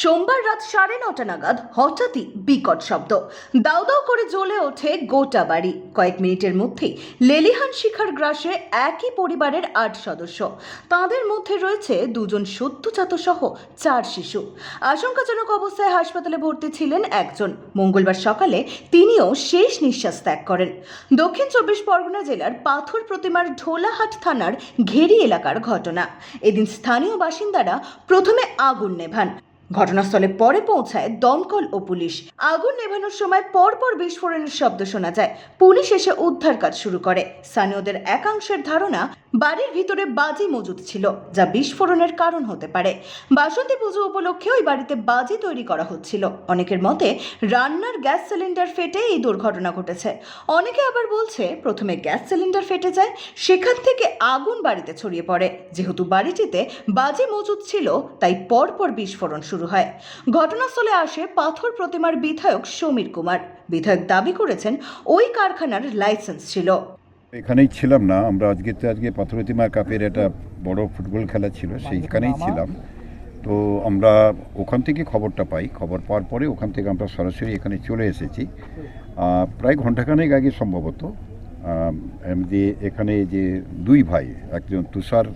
সোমবার রাত সাড়ে নটা নাগাদ হঠাৎই বিকট শব্দ। দাউ দাউ করে জ্বলে ওঠে গোটা বাড়ি। কয়েক মিনিটের মধ্যেই লেলিহান শিখার গ্রাসে একই পরিবারের আট সদস্য। তাদের মধ্যে রয়েছে দুজন সদ্যজাত সহ চার শিশু। আশঙ্কাজনক অবস্থায় হাসপাতালে ভর্তি ছিলেন একজন। মঙ্গলবার সকালে তিনিও শেষ নিঃশ্বাস ত্যাগ করেন। দক্ষিণ চব্বিশ পরগনা জেলার পাথর প্রতিমার ঢোলাহাট থানার ঘেরি এলাকার ঘটনা। এদিন স্থানীয় বাসিন্দারা প্রথমে আগুন নেভান। ঘটনাস্থলে পরে পৌঁছায় দমকল ও পুলিশ। আগুন নেভানোর সময় পরপর বিস্ফোরণের শব্দ শোনা যায়। পুলিশ এসে উদ্ধার কাজ শুরু করে। স্থানীয়দের একাংশের ধারণা, বাড়ির ভিতরে বাজি মজুদ ছিল, যা বিস্ফোরণের কারণ হতে পারে। বাসন্তী পুজো উপলক্ষে ওই বাড়িতে বাজি তৈরি করা হচ্ছিল। অনেকের মতে, রান্নার গ্যাস সিলিন্ডার ফেটে এই দুর্ঘটনা ঘটেছে। অনেকে আবার বলছে, প্রথমে গ্যাস সিলিন্ডার ফেটে যায়, সেখান থেকে আগুন বাড়িতে ছড়িয়ে পড়ে। যেহেতু বাড়িটিতে বাজি মজুদ ছিল, তাই পরপর বিস্ফোরণ শুরু হয়। ঘটনাস্থলে আসে পাথর প্রতিমার বিধায়ক সমীর কুমার। বিধায়ক দাবি করেছেন ওই কারখানার লাইসেন্স ছিল। এখানেই ছিলাম না আমরা আজকে তো আজকে পাথরতিমার কাপের একটা বড় ফুটবল খেলা ছিল সেইখানেই ছিলাম। তো আমরা ওখান থেকে খবরটা পাই খবর পাওয়ার পরে ওখান থেকে আমরা সরাসরি এখানে চলে এসেছি। প্রায় ঘন্টাখানেক আগে সম্ভবত এমনি এখানে যে দুই ভাই একজন তুষার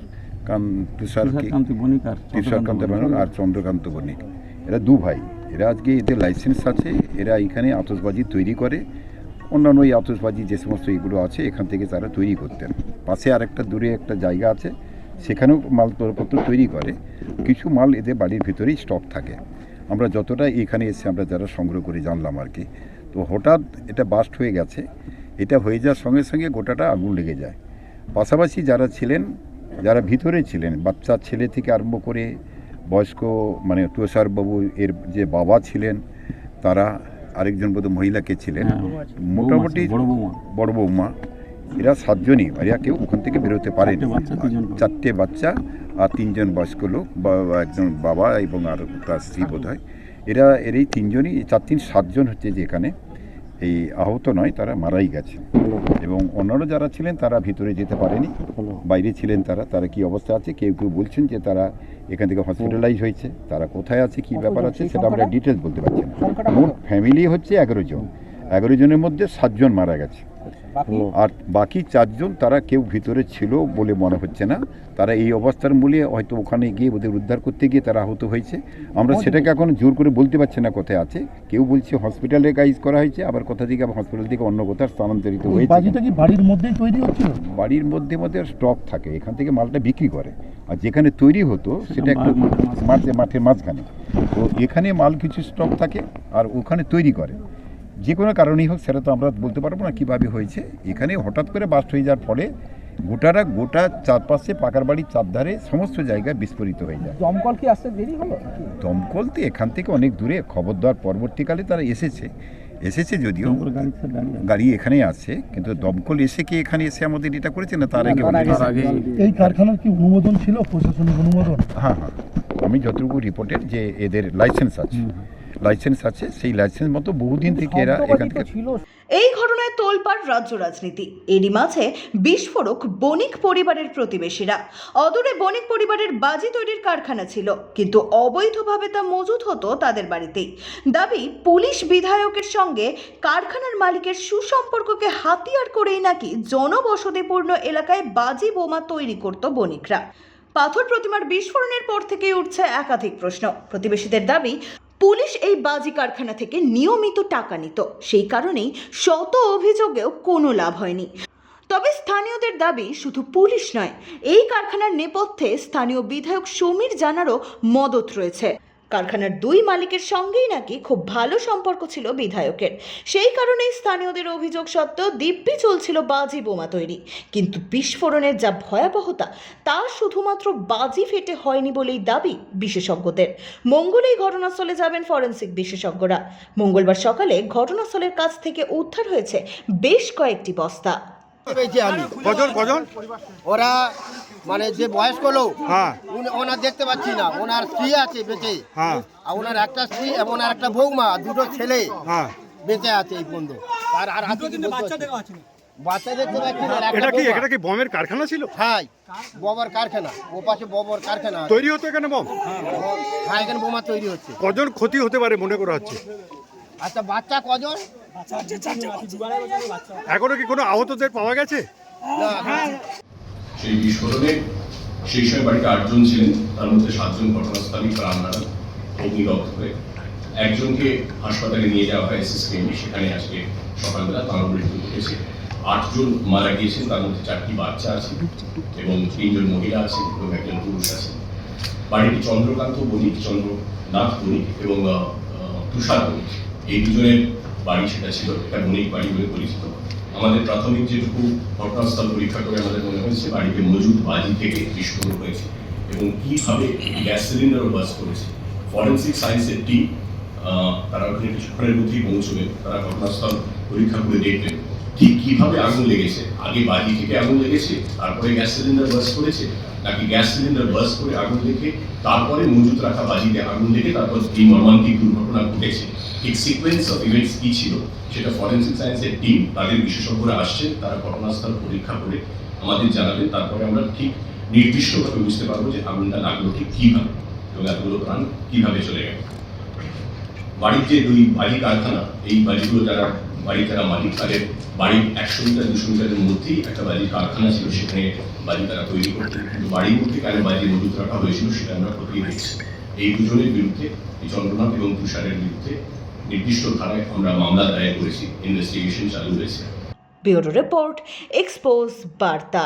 তুষার তুষারকান্তি বণিক আর চন্দ্রকান্ত বণিক। এরা দু ভাই। এরা আজকে এদের লাইসেন্স আছে। এরা এখানে আতসবাজি তৈরি করে। অন্যান্য এই আতসবাজি যে সমস্ত এগুলো আছে এখান থেকে তারা তৈরি করতেন। পাশে আরেকটা দূরে একটা জায়গা আছে। সেখানেও মালপত্র তৈরি করে। কিছু মাল এদের বাড়ির ভিতরেই স্টক থাকে। আমরা যতটা এখানে এসে আমরা যারা সংগ্রহ করে জানলাম আর কি। তো হঠাৎ এটা বাস্ট হয়ে গেছে। এটা হয়ে যাওয়ার সঙ্গে সঙ্গে গোটাটা আগুন লেগে যায়। পাশাপাশি যারা ছিলেন যারা ভিতরে ছিলেন বাচ্চা ছেলে থেকে আরম্ভ করে বয়স্ক মানে তুষারবাবু এর যে বাবা ছিলেন তারা আরেকজন বোধ মহিলাকে ছিলেন। মোটামুটি বড় বৌমা। এরা সাতজনই এরা কেউ ওখান থেকে বেরোতে পারেনি। চারটে বাচ্চা, আর তিনজন বয়স্ক লোক বা বা একজন বাবা এবং আর তার স্ত্রী বোধ হয় এরা এর এই তিনজনই চার তিন সাতজন হচ্ছে যে এখানে। এই আহত নয় তারা মারাই গেছে। এবং অন্যরা যারা ছিলেন তারা ভিতরে যেতে পারেনি। বাইরে ছিলেন তারা। তারা কি অবস্থা আছে? কেউ কেউ বলছেন যে তারা এখান থেকে হসপিটালাইজ হয়েছে। তারা কোথায় আছে? কি ব্যাপার আছে? সেটা আমরা ডিটেলস বলতে পারছি না। মোট ফ্যামিলি হচ্ছে এগারো জন। এগারো জনের মধ্যে সাতজন মারা গেছে। আর বাকি চারজন তারা কেউ ভিতরে ছিল বলে মনে হচ্ছে না। তারা এই অবস্থার মূলে হয়তো ওখানে গিয়ে ওদের উদ্ধার করতে গিয়ে তারা আহত হয়েছে। আমরা সেটাকে এখন জোর করে বলতে পারছি না কোথায় আছে। কেউ বলছে হসপিটালে গাইজ করা হয়েছে আবার কোথা থেকে আবার হসপিটাল থেকে অন্য কোথাও স্থানান্তরিত হয়েছে। কি বাড়ির মধ্যেই তৈরি হচ্ছিল? বাড়ির মধ্যে মধ্যে স্টক থাকে। এখান থেকে মালটা বিক্রি করে। আর যেখানে তৈরি হতো সেটা একটু। মাঠে মাঠের মাঝখানে। তো এখানে মাল কিছু স্টক থাকে আর ওখানে তৈরি করে। যে কোনো কারণেই হোক সেটা তো আমরা বলতে পারব না কীভাবে হয়েছে। এখানে হঠাৎ করে বাস্ট হয়ে যাওয়ার ফলে গোটারা গোটা চারপাশে পাকার বাড়ির চারধারে সমস্ত জায়গায় বিস্ফোরিত হয়ে যায়। দমকল কি আসতে দেরি হলো? দমকল তো এখান থেকে অনেক দূরে খবর দেওয়ার পরবর্তীকালে তারা এসেছে। এসেছে যদিও গাড়ি দাঁড়িয়ে আছে। গাড়ি এখানেই আছে কিন্তু দমকল এসে কি এখানে এসে আমাদের এটা করেছে না তার আগে আগে- তার আগে এই কারখানার কি অনুমোদন ছিল প্রশাসনিক অনুমোদন? হ্যাঁ হ্যাঁ। আমি যতটুকু রিপোর্টের যে এদের লাইসেন্স আছে। লাইসেন্স আছে সেই লাইসেন্স মতো বহুদিন থেকে এরা এখান থেকে ছিল। এই ঘটনায় তোলপাড় রাজ্য রাজনীতি। এরই মাঝে বিস্ফোরক বণিক পরিবারের প্রতিবেশীরা। অদূরে বণিক পরিবারের বাজি তৈরির কারখানা ছিল কিন্তু অবৈধভাবে তা মজুদ হতো তাদের বাড়িতেই। দাবি পুলিশ বিধায়কের সঙ্গে কারখানার মালিকের সুসম্পর্ককে হাতিয়ার করেই নাকি জনবসতিপূর্ণ এলাকায় বাজি বোমা তৈরি করত বণিকরা। পাথর প্রতিমার বিস্ফোরণের পর থেকেই উঠছে একাধিক প্রশ্ন। প্রতিবেশীদের দাবি পুলিশ এই বাজি কারখানা থেকে নিয়মিত টাকা নিত। সেই কারণেই শত অভিযোগেও কোনো লাভ হয়নি। তবে স্থানীয়দের দাবি শুধু পুলিশ নয়, এই কারখানার নেপথ্যে স্থানীয় বিধায়ক সমীর জানারও মদত রয়েছে। কারখানার দুই মালিকের সঙ্গেই নাকি খুব ভালো সম্পর্ক ছিল বিধায়কের। সেই কারণেই স্থানীয়দের অভিযোগ সত্ত্বেও দিব্যি চলছিল বাজি বোমা তৈরি। কিন্তু বিস্ফোরণের যা ভয়াবহতা তা শুধুমাত্র বাজি ফেটে হয়নি বলেই দাবি বিশেষজ্ঞদের। মঙ্গলেই ঘটনাস্থলে যাবেন ফরেন্সিক বিশেষজ্ঞরা। মঙ্গলবার সকালে ঘটনাস্থলের কাছ থেকে উদ্ধার হয়েছে বেশ কয়েকটি বস্তা। ওরা মানে যে বয়স্ক লোক হ্যাঁ। ওনার দেখতে পাচ্ছি না। ওনার স্ত্রী আছে বেঁচে। হ্যাঁ। আর ওনার একটা স্ত্রী এবং ওনার একটা বৌমা দুটো ছেলে হ্যাঁ। বেঁচে আছে এই পর্যন্ত। আর আর হাতে কি বলতে পারছি না। বাচ্চা দেখতে পাচ্ছি না একটা এটা কি বোমা। এটা কি বমের কারখানা ছিল? হ্যাঁ ববার কারখানা। ও পাশে ববর কারখানা তৈরি হতো এখানে বম? ও- হ্যাঁ এখানে বোমা তৈরি হচ্ছে। কজন ক্ষতি হতে পারে মনে করা হচ্ছে? আচ্ছা বাচ্চা কজন? এখনও কি কোনো আহতদের পাওয়া গেছে? না। সেই বিস্ফোরণে সেই সময় বাড়িতে আটজন ছিলেন, তার মধ্যে সাতজন ঘটনাস্থলেই প্রাণ হারান হয়ে একজনকে হাসপাতালে নিয়ে যাওয়া হয় এসএসকেএমে সেখানে আজকে সকালবেলা তাঁর মৃত্যু ঘটেছে। আটজন মারা গিয়েছেন, তার মধ্যে চারটি বাচ্চা আছে এবং তিনজন মহিলা আছে এবং একজন পুরুষ আছে বাড়িটি চন্দ্রকান্ত বণিক, চন্দ্রনাথ বণিক এবং তুষার বণিক। এই দুজনের বাড়ি সেটা ছিল, এটা বণিক বাড়ি বলে পরিচিত। আমাদের প্রাথমিক যেটুকু ঘটনাস্থল পরীক্ষা করে আমাদের মনে হয়েছে, বাড়িতে মজুদ বাজি থেকে বিস্ফোরণ হয়েছে এবং কীভাবে গ্যাস সিলিন্ডারও বাস করেছে। ফরেন্সিক সায়েন্সের টিম তারা ওখানে কিছুক্ষণের মধ্যেই পৌঁছবে তারা ঘটনাস্থল পরীক্ষা করে দেখবেন। ঠিক কীভাবে আগুন লেগেছে? আগে বাজি থেকে আগুন লেগেছে, তারপরে গ্যাস সিলিন্ডার বাস করেছে, নাকি গ্যাস সিলিন্ডার বাস করে আগুন লেগে, তারপরে মজুত রাখা বাজিতে আগুন লেগে, তারপর এই মর্মান্তিক দুর্ঘটনা ঘটেছে। ঠিক সিকোয়েন্স অফ ইভেন্টস কি ছিল? সেটা ফরেন্সিক সায়েন্সের টিম তাদের বিশেষজ্ঞরা আসছেন তারা ঘটনাস্থল পরীক্ষা করে আমাদের জানাবেন, তারপরে আমরা ঠিক নির্দিষ্টভাবে বুঝতে পারব যে আগুনটা লাগল ঠিক কীভাবে এবং এতগুলো প্রাণ কীভাবে চলে গেল। বাড়ির যে দুই বাড়ি কারখানা, এই বাড়িগুলো যারা, বাড়ি তারা মালিক, তাদের বাড়ির একশো মিটার, দুশো মিটারের মধ্যেই একটা বাড়ির কারখানা ছিল, সেখানে বাড়ি তারা তৈরি করতেন কিন্তু বাড়ির মধ্যে কেন বাড়ি মজুত রাখা হয়েছিল, সেটা আমরা খতিয়ে দেখছি। এই দুজনের বিরুদ্ধে, এই চন্দ্রনাথ এবং তুষারের বিরুদ্ধে নির্দিষ্ট ধারায় আমরা মামলা দায়ের করেছি ইনভেস্টিগেশন চালু রয়েছে ব্যুরো রিপোর্ট এক্সপোজ বার্তা।